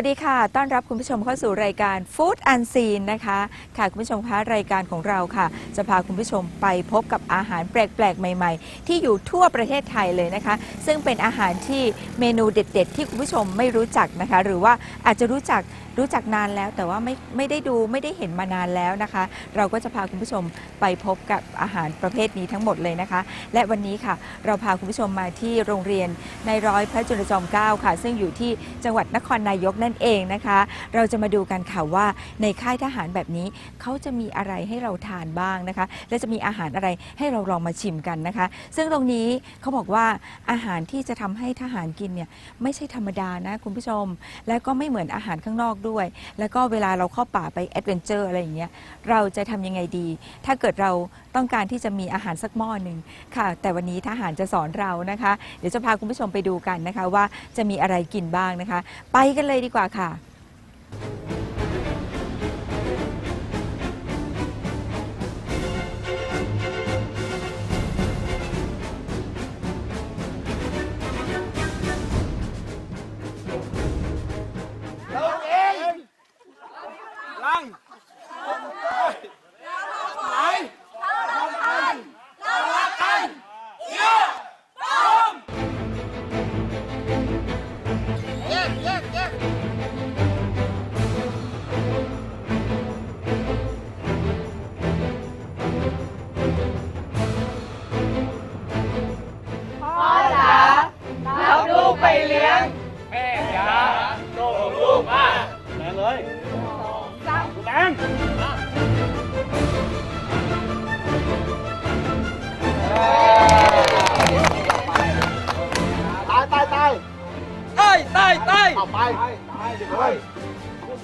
วัสดีค่ะ ต้อนรับคุณผู้ชมเข้าสู่รายการ Food Unseen นะคะ ค่ะ คุณผู้ชมคะรายการของเราค่ะ จะพาคุณผู้ชมไปพบกับอาหารแปลกๆ ใหม่ๆ ที่อยู่ทั่วประเทศไทยเลยนะคะ ซึ่งเป็นอาหารที่เมนูเด็ด ๆ ที่คุณผู้ชมไม่รู้จักนะคะ หรือว่าอาจจะรู้จักรู้จักนานแล้ว แต่ว่าไม่ไม่ได้ดูไม่ได้เห็นมานานแล้วนะคะ เราก็จะพาคุณผู้ชมไปพบกับอาหารประเภทนี้ทั้งหมดเลยนะคะ และวันนี้ค่ะ เราพาคุณผู้ชมมาที่โรงเรียนในร้อยพระจุลจอมเกล้าค่ะ ซึ่งอยู่ที่จังหวัดนครนายกนั่นเองนะคะ เราจะมาดูกันค่ะว่าในค่ายทหารแบบนี้เขาจะมีอะไรให้เราทานบ้างนะคะ และจะมีอาหารอะไรให้เราลองมาชิมกันนะคะ ซึ่งตรงนี้เขาบอกว่าอาหารที่จะทำให้ทหารกินเนี่ยไม่ใช่ธรรมดานะคุณผู้ชม และก็ไม่เหมือนอาหารข้างนอกด้วย แล้วก็เวลาเราเข้าป่าไปแอดเวนเจอร์อะไรอย่างเงี้ยเราจะทำยังไงดี ถ้าเกิดเรา ต้องการที่จะมีอาหารสักหม้อหนึ่งค่ะ แต่วันนี้ทหารจะสอนเรานะคะ เดี๋ยวจะพาคุณผู้ชมไปดูกันนะคะ ว่าจะมีอะไรกินบ้างนะคะ ไปกันเลยดีกว่าค่ะ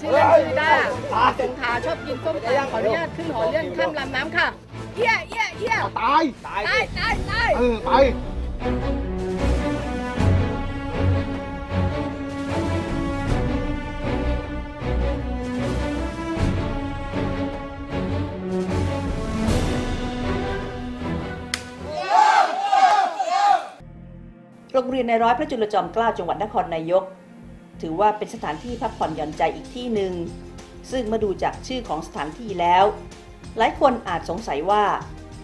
ชื่อเล่นชื่อด้าสงขลาชอบกินส้มตำขออนุญาตขึ้นหอเลื่อนข้ามลำน้ำค่ะเอี้ยเอี้ยเอี้ยเอาตาย ตาย ตาย ตาย ตาย เออ ไปโรงเรียนในร้อยพระจุลจอมเกล้าจังหวัดนครนายก ถือว่าเป็นสถานที่พักผ่อนหย่อนใจอีกที่หนึ่ง ซึ่งมาดูจากชื่อของสถานที่แล้ว หลายคนอาจสงสัยว่า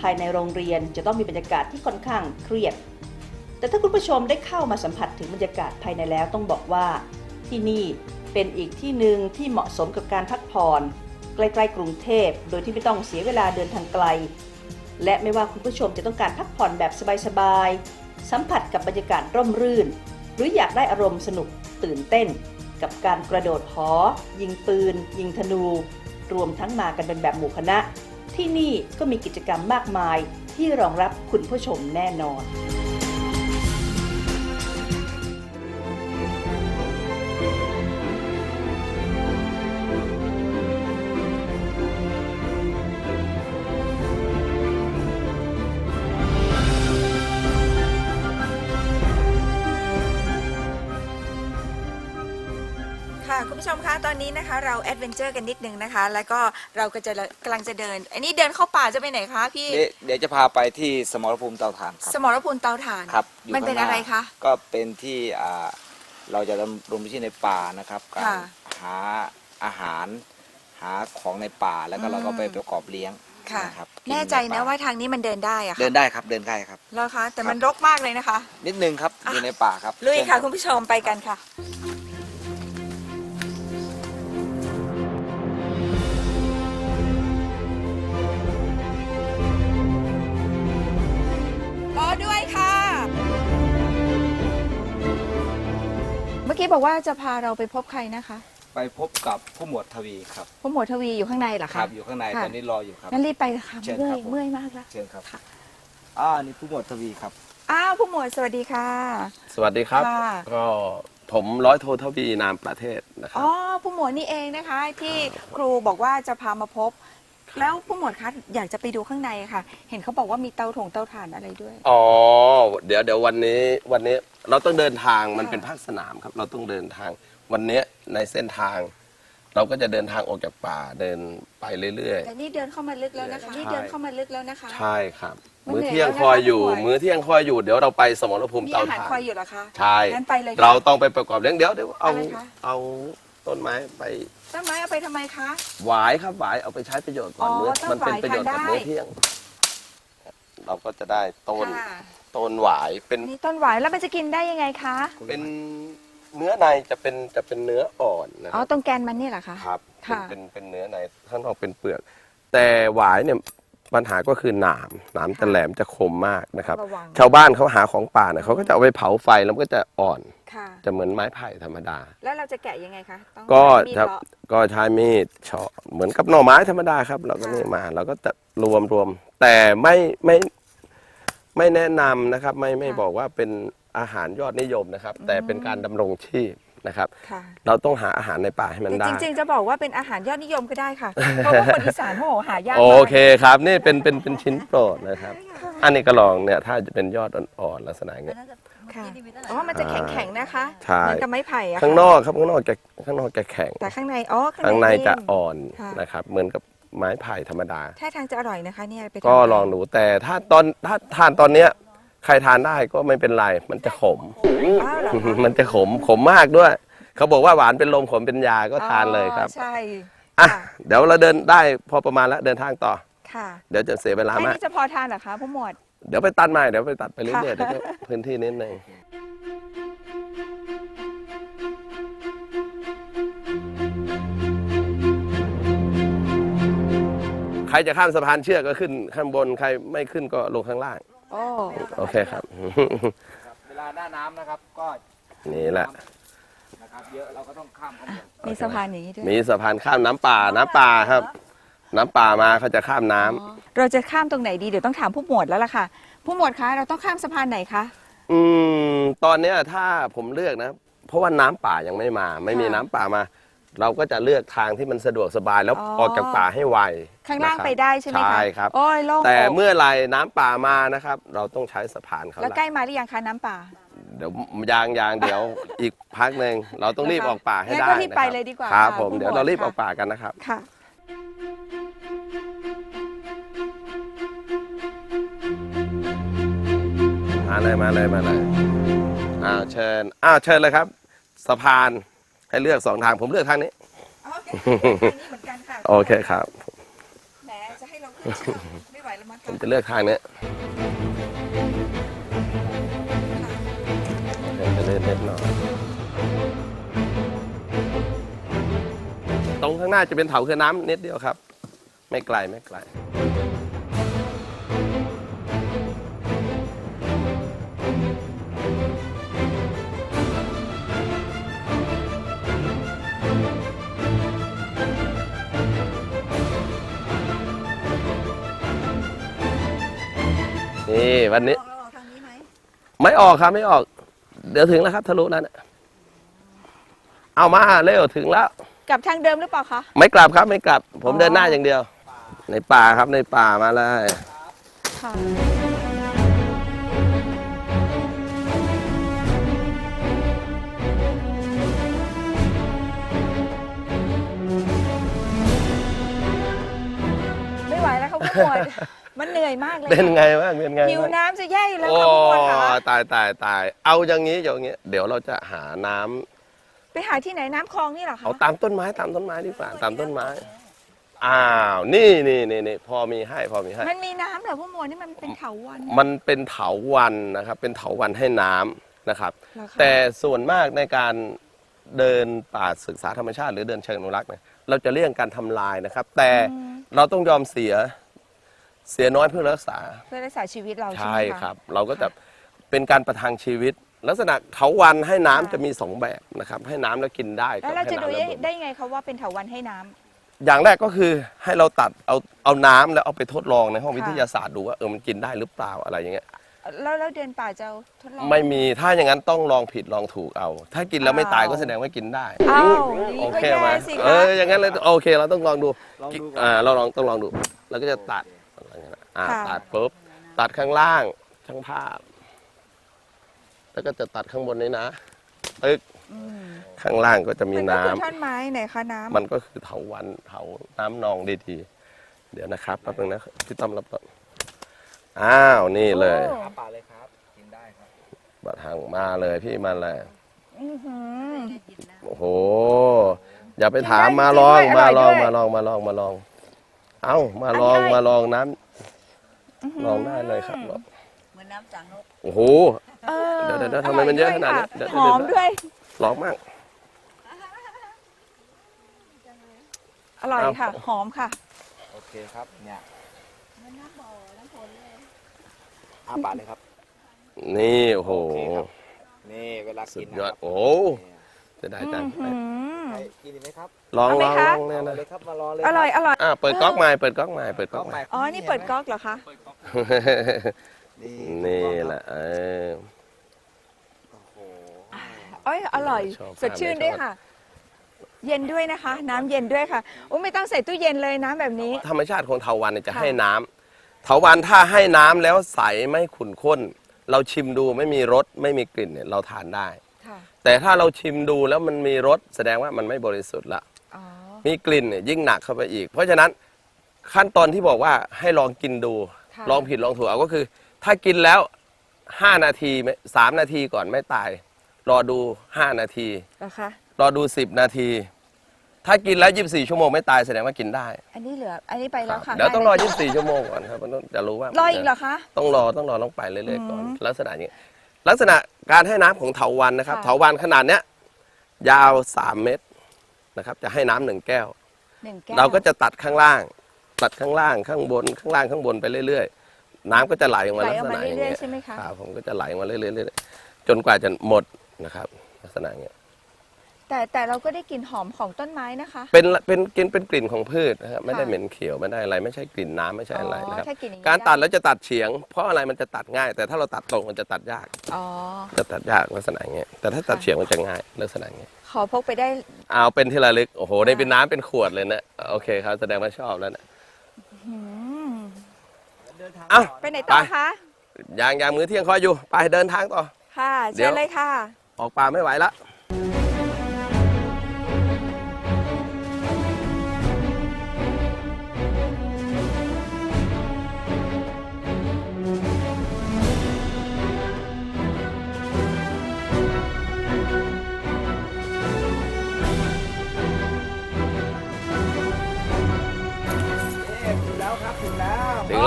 ภายในโรงเรียนจะต้องมีบรรยากาศที่ค่อนข้างเครียด แต่ถ้าคุณผู้ชมได้เข้ามาสัมผัสถึงบรรยากาศภายในแล้วต้องบอกว่า ที่นี่เป็นอีกที่หนึ่งที่เหมาะสมกับการพักผ่อนใกล้ๆกรุงเทพ โดยที่ไม่ต้องเสียเวลาเดินทางไกล และไม่ว่าคุณผู้ชมจะต้องการพักผ่อนแบบสบายๆ สัมผัสกับบรรยากาศร่มรื่น หรืออยากได้อารมณ์สนุก ตื่นเต้น กับการกระโดดหอ ยิงปืน ยิงธนู รวมทั้งมากันเป็นแบบหมู่คณะ ที่นี่ก็มีกิจกรรมมากมายที่รองรับคุณผู้ชมแน่นอน ค่ะคุณผู้ชมคะตอนนี้นะคะ เราแอดเวนเจอร์กันนิดนึงนะคะ แล้วก็เราก็จะกำลังจะเดิน อันนี้เดินเข้าป่าจะไปไหนคะพี่ เดี๋ยวเดี๋ยวจะพาไปที่สมรภูมิเตาถ่านคสรับมรภูมิเตาถ่าน ครับอยู่มันเป็นข้างหอะไรคะก็เป็นที่อ่าเราจะดำรงที่ในป่านะครับการค่ะหาอาหารหาของในป่าแล้วก็อืม เราก็ไปประกอบเลี้ยงค่ะ นะครับกิแน่ใจนะป่ว่าทางนี้มันเดินได้อะค่ะเดินได้ครับเดินได้ครับ แล้วคะ แต่ครับมันรกมากเลยนะคะ นิดนึงครับอะอยู่ในป่าครับลุยเชิญค่ะรับ คุณผู้ชมไปกันค่ะ กี้บอกว่าจะพาเราไปพบใครนะคะ ไปพบกับผู้หมวดทวีครับผู้หมวดทวีอยู่ข้างในเหรอคคะรับ อยู่ข้างในค่ะตอนนี้รออยู่ครับ งั้นรีบไปเลยค่ะเชิญเมื่คอรัยบผม เมื่อยมากแล้ว เชิญครับค่ะ อ่านี่ผู้หมวดทวีครับ อ้าวผู้หมวดสวัสดีค่ะ สวัสดีครับ ค่ะ ก็ผมร้อยโททวีนามประเทศนะครัอ๋บ อผู้หมวดนี่เองนะคะ ที่ครูบอกว่าจะพามาพบ แล้วผู้หมวดคะอยากจะไปดูข้างในค่ะ เห็นเขาบอกว่ามีเตาถงเตาถ่านอะไรด้วย อ๋อ เดี๋ยวเดี๋ยววันนี้วันนี้เราต้องเดินทางมันค่ะเป็นภาคสนามครับ เราต้องเดินทางวันนี้ในเส้นทาง เราก็จะเดินทางออกจากป่าเดินไปเรื่อย แต่นี่เดินเข้ามาลึกแล้วนะคะใช่ นี่เดินเข้ามาลึกแล้วนะคะ ๆ ใช่ครับ มันมื้อเหนื่อยเที่ยงแล้วนะคะคอยอยู่ผู้ป่วยมื้อเที่ยงคอยอยู่เดี๋ยวเราไปสมรภูมิมีเตาอาหารถ่านคอยอยู่เหรอคะ ใช่งั้นไปเลยค่ะเราต้องไปประกอบเลี้ยงเดี๋ยวเดี๋ยวเอาอะไรคะ เอาต้นไม้ไป ต้นไม้เอาไปทำไมคะ หวายครับหวายเอาไปใช้ประโยชน์ก่อนอ๋อเมื่อต้นมันเป็นประโยชน์กับหวายทานได้มื้อเที่ยง เราก็จะได้ต้นค่ะต้นหวายเป็นนี่ต้นหวายแล้วมันจะกินได้ยังไงคะเป็นเนื้อในจะเป็นจะเป็นเนื้ออ่อนนะคอ๋อรับตรงแกนมันนี่เหรอคะ ครับค่ะ เป็นเป็นเป็นเนื้อในข้างนอกเป็นเปลือก แต่หวายเนี่ย ปัญหาก็คือหนามหนามจะแหลมจะคมมากนะครับ ระวัง ชาวบ้านเขาหาของป่าเนี่ยเขาก็จะเอาไปเผาไฟแล้วมันก็จะอ่อนค่ะ จะเหมือนไม้ไผ่ธรรมดา แล้วเราจะแกะยังไงคะต้องก็มีดจะเลาะ ก็ใช้มีดเฉาะเหมือนกับหน่อไม้ธรรมดาครับ เราก็ค่ะ นี่มาเราก็จะรวมรวมแต่ไม่ไม่ไม่แนะนำนะครับ ไม่ไม่บอกว่าเป็นอาหารยอดนิยมนะครับ แต่เป็นการดำรงชีพ นะครับ ค่ะ เราต้องหาอาหารในป่าให้มันแต่ได้ จริงๆจะบอกว่าเป็นอาหารยอดนิยมก็ได้ค่ะ เพราะว่าคนอีสานโหหายากโอมากเคครับนี่เป็นเป็นเป็นชิ้นโปรดนะครับ อันนี้ก็ลองเนี่ยถ้าจะเป็นยอดอ่อนๆลักษณะอย่างเงี้ย ค่ะ อ๋อ มันจะแข็งๆนะคะ ใช่ เหมือนกับไม้ไผ่อะค่ะข้างนอกครับข้างนอกจะข้างนอกจะแข็งแต่ข้างใน อ๋อ ข้างในจะนิ่มอ่อนค่ะ นะครับ เหมือนกับไม้ไผ่ธรรมดาท่าทางจะอร่อยนะคะเนี่ยไปทานก็ลองดูแต่ถ้าตอนถ้าทานตอนเนี้ย ใครทานได้ก็ไม่เป็นไร มันจะขม อ้าวเหรอคะมันจะขมขมมากด้วย เขาบอกว่าหวานเป็นลมขมเป็นยาก็ทานเลยครับ อ๋อใช่อะค่ะ เดี๋ยวเราเดินได้พอประมาณแล้วเดินทางต่อ ค่ะเดี๋ยวจะเสียเวลาแค่มาก นี้จะพอทานเหรอคะผู้หมวด เดี๋ยวไปตัดใหม่เดี๋ยวไปตัดไปเรื่อยๆค่ะเดี๋ยวก็พื้นที่นิดนึงใครจะข้ามสะพานเชือกก็ขึ้นข้างบน ใครไม่ขึ้นก็ลงข้างล่าง โอ้โอเคครับ เวลาหน้าน้ำนะครับก็นี่แหละนะครับเยอะเราก็ต้องข้ามข้างบนมีสะพานอย่างนี้ด้วยมีสะพานข้ามน้ำป่าน้ำป่าครับ น้ำป่ามาเขาจะข้ามน้ำอ๋อเราจะข้ามตรงไหนดีเดี๋ยวต้องถามผู้หมวดแล้วล่ะค่ะ ผู้หมวดคะเราต้องข้ามสะพานไหนคะ อืมตอนเนี้ยถ้าผมเลือกนะ เพราะว่าน้ำป่ายังไม่มา ไม่มีค่ะ น้ำป่ามา เราก็จะเลือกทางที่มันสะดวกสบายแล้วอ๋อ ออกจากป่าให้ไวข้างล่างนะครับไปได้ใช่ไหมคะใช่ครับ โอ้ยโล่งแต่อกเมื่อไหรน้ำป่ามานะครับ เราต้องใช้สะพานเขาแล้วละใกล้มาหรือยังคะน้ำป่าเดี๋ยวยางยางเดี๋ยวอีกพักหนึ่งเราต้องรีบออกป่าให้งั้นได้ก็รีบไปนะครับเลยดีกว่าครับค่ะผมผู้เดี๋ยวหมวดเรารีบค่ะออกป่ากันนะครับ ค่ะ มาเลยมาเลยมาเลยอ้าวเชิญอ้าวเชิญเลยครับ สะพาน ให้เลือกสองทางผมเลือกทางนี้ อ๋อโอเคอันนี้เหมือนกันค่ะโอเคครับ แหมจะให้เราขึ้นเชือกไม่ไหวแล้วมั้งผมคะจะเลือกทางนี้จะเล่นเล็กหน่อยตรงข้างหน้าจะเป็นเถาคือน้ำนิดเดียวครับ ไม่ไกลไม่ไกล นี่วันนี้ เราออกทางนี้ไหมไม่ออกครับไม่ออก เดี๋ยวถึงแล้วครับทะลุแล้วเนี่ยเอามาเร็วถึงแล้ว กลับทางเดิมหรือเปล่าคะ ไม่กลับครับไม่กลับ ผมอ๋อเดินหน้าอย่างเดียว ในป่าครับในป่ามาเลย ค่ะ ไม่ไหวแล้วค่ะผู้หมวด มันเหนื่อยมากเลยเป็นไงบ้างเป็นไงหิวบ้างน้ำจะแย่อยู่แล้วโอ้ค่ะผู้หมวดค่ะตายตายตายเอาอย่างนี้อย่างนี้ เดี๋ยวเราจะหาน้ำไปหาที่ไหนน้ำคลองนี่เหรอคะเอาตามต้นไม้ตามต้นไม้ดีกว่าตามต้นไม้ อ้าวนี่นี่นี่นี่พอมีให้พอมีให้ มันมีน้ำเหรอผู้หมวดนี่มันเป็นเถาวันมันเป็นเถาวันนะครับ เป็นเถาวันให้น้ำนะครับเหรอคะแต่ส่วนมากในการเดินป่าศึกษาธรรมชาติ หรือเดินเชิงอนุรักษ์เนี่ยเราจะเลี่ยงการทำลายนะครับ แต่เราต้องยอมเสีย เสียน้อยเพื่อรักษา เพื่อรักษาชีวิตเราใช่ใช่ไหมคะครับ เราก็จะเป็นการประทังชีวิต ลักษณะเถาวันให้น้ำจะมีสองแบบนะครับ ให้น้ำแล้วกินได้แล้วกับเราให้จะดูน้ำแล้วได้บ่มได้ไงคะว่าเป็นเถาวันให้น้ำ อย่างแรกก็คือให้เราตัดเอาเอาน้ำแล้วเอาไปทดลองในห้องค่ะ วิทยาศาสตร์ดูว่าเออมันกินได้หรือเปล่าอะไรอย่างเงี้ยแล้วแล้วเดินป่าจะทดลองไม่มีถ้าอย่างนั้นต้องลองผิดลองถูกเอา ถ้ากินแล้วไม่ตายอ้าวก็แสดงว่ากินได้อ้าวนี่โอก็เคแย่ไหมสิเอคะออย่างนั้นเลยโอเคเราต้องลองดูลองดูก่อนอ่าเราลองต้องลองดูเราก็จะตัด อะไรเงี้ยนะอ่าตัดปุ๊บตัดข้างล่างช่างภาพ แล้วก็จะตัดข้างบนนี้นะตึกอืมข้างล่างก็จะมีมันก็น้ำ คือท่อนไม้ไหนคะน้ำ มันก็คือเถาวันเถาน้ำนองดีๆ เดี๋ยวนะครับแป๊บนึงนะพี่ต้อมรับก่อนอ้าวนี่เลยโอ้น้ำป่าเลยครับ กินได้ครับ บัดทางมาเลยพี่มาเลยอื้อหือ โอ้โห อย่าไปถามกินได้มาลองจริงๆด้วยมาลองอร่อยด้วย มาลองมาลองมาลอง เอามาลองอันนี้มาลองน้ำ ลองได้เลยครับลองเหมือนน้ำสังนกโอ้โห เออเดี๋ยวเดี๋ยวเดี๋ยวทำไมมันเยอะขนาดนี้ร่เดี๋ยวหอมด้วย ลองมาก อร่อยเอาค่ะ หอมค่ะ โอเคครับ เนี่ยอาปากเลยครับ นี่โอ้โห โอเคครับ นี่เวลาสุกิดนยอดนะครับโอ้โหจะได้จังอืมใครกินดีไหมครับลองเอาไหมลองคะลองเนี่ยเอานะเลยครับมารอเลยอร่อย อร่อย อะเปิดก๊อกใหม่เปิดก๊อกใหม่เปิดก๊ก็อกใหใหม่ม่ อ๋อ นี่เปิดก๊อกเหรอคะนี่ นี่แหละเออโอ้โหโอ้ยอร่อยชอบสดชื่นด้วยค่ะ เย็นด้วยนะคะ น้ำเย็นด้วยค่ะโอ้ไม่ต้องใส่ตู้เย็นเลยน้ำแบบนี้ ธรรมชาติของเถาวันเนี่ยจะค่ะให้น้ำเถาวันถ้าให้น้ำแล้วใสไม่ขุ่นข้น เราชิมดูไม่มีรสไม่มีกลิ่นเนี่ยเราทานได้ ค่ะแต่ถ้าเราชิมดูแล้วมันมีรสแสดงว่ามันไม่บริสุทธิ์ละ อ๋อมีกลิ่นเนี่ยยิ่งหนักเข้าไปอีก เพราะฉะนั้นขั้นตอนที่บอกว่าให้ลองกินดู ค่ะ ลองผิดลองถูกเอาก็คือ ถ้ากินแล้ว5นาทีไม่สามนาทีก่อนไม่ตาย รอดู5นาที นะคะ รอดู10นาที ถ้ากินแล้ว24ชั่วโมงไม่ตายแสดงว่ากินได้อันนี้เหลือ อันนี้ไปแล้วค่ะเดี๋ยวต้องรอได้เลย24ชั่วโมงก่อนครับมันต้องจะรู้ว่ารออีกเหรอคะ ต้องรอต้องรอต้องไปเรื่อยๆก่อนอืมลักษณะอย่างนี้ ลักษณะการให้น้ำของเถาวันนะครับ ค่ะ เถาวันขนาดเนี้ยยาว3เมตรนะครับ จะให้น้ำหนึ่งแก้ว หนึ่งแก้วเราก็จะตัดข้างล่าง ตัดข้างล่างข้างบนข้างล่างข้างบนไปเรื่อยๆ น้ำก็จะไหลออกมาไหลลักออกษมาณะอย่างเรื่อยเงี้ยๆใช่ไหมคะครับผมก็จะไหลออกมาเรื่อยๆเรื่อยๆจนกว่าจะหมดนะครับลักษณะอย่างเงี้ย แต่แต่เราก็ได้กลิ่นหอมของต้นไม้นะคะเป็นเป็นกลิ่นเป็นกลิ่นของพืชนะครับไม่ได้ค่ะเหม็นเขียวไม่ได้อะไร ไม่ใช่กลิ่นน้ำไม่ใช่อะไรนะครับ ถ้ากลิ่นอย่งนี้การตัดไแล้วจะตัดเฉียง เพราะอะไรมันจะตัดง่าย แต่ถ้าเราตัดตรงมันจะตัดยากอ๋อ จะตัดยากลักษณะอย่างเงี้ยแต่ถ้าตัดค่ะ เฉียงมันจะง่ายลักษณะอย่างเงี้ยขอพกไปได้ เอาเป็นที่ระลึกโอ้โหในค่ะเป็นน้ำเป็นขวดเลยนะโอเคครับแสดงว่าชอบแล้วนะอืม เอ้า ไปไหนต่อไป คะยางยางมือเที่ยงคอยอยู่ ไปเดินทางต่อ ค่ะเดี๋เชิยวญเลยค่ะ ออกป่าไม่ไหวละ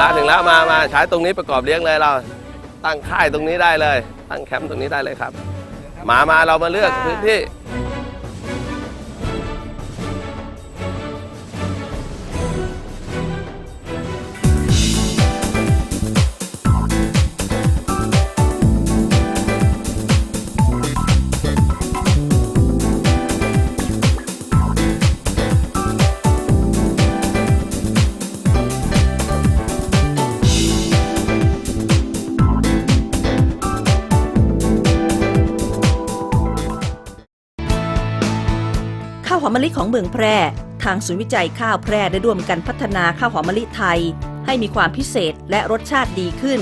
แล้วถึงแล้วมามาใช้ตรงนี้ประกอบเลี้ยงเลยเรา ตั้งค่ายตรงนี้ได้เลย ตั้งแคมป์ตรงนี้ได้เลยครับ มามาเรามาเลือกค่ะพื้นที่ ของเมืองแพร่ ทางศูนย์วิจัยข้าวแพร่ได้ร่วมกันพัฒนาข้าวหอมมะลิไทย ให้มีความพิเศษและรสชาติดีขึ้น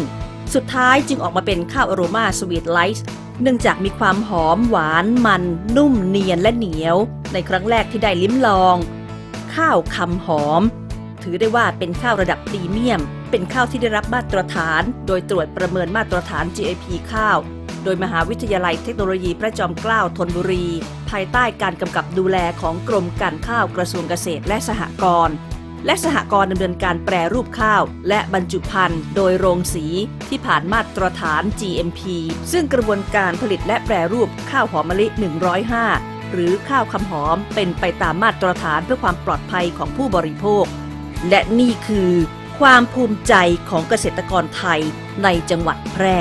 สุดท้ายจึงออกมาเป็นข้าวอโรมาสวีทไลท์เนื่องจากมีความหอมหวานมัน นุ่มเนียนและเหนียว ในครั้งแรกที่ได้ลิ้มลอง ข้าวคำหอม ถือได้ว่าเป็นข้าวระดับพรีเมียม เป็นข้าวที่ได้รับมาตรฐาน โดยตรวจประเมินมาตรฐาน GAP ข้าว โดยมหาวิทยาลัยเทคโนโลยีพระจอมเกล้าธนบุรี ภายใต้การกำกับดูแลของกรมการข้าวกระทรวงเกษตรและสหกรณ์และสหกรณ์ดำเนินการแปรรูปข้าว และบรรจุภัณฑ์โดยโรงสีที่ผ่านมาตรฐาน GMP ซึ่งกระบวนการผลิตและแปรรูปข้าวหอมมะลิ 105 หรือข้าวคำหอมเป็นไปตามมาตรฐานเพื่อความปลอดภัยของผู้บริโภค และนี่คือความภูมิใจของเกษตรกรไทยในจังหวัดแพร่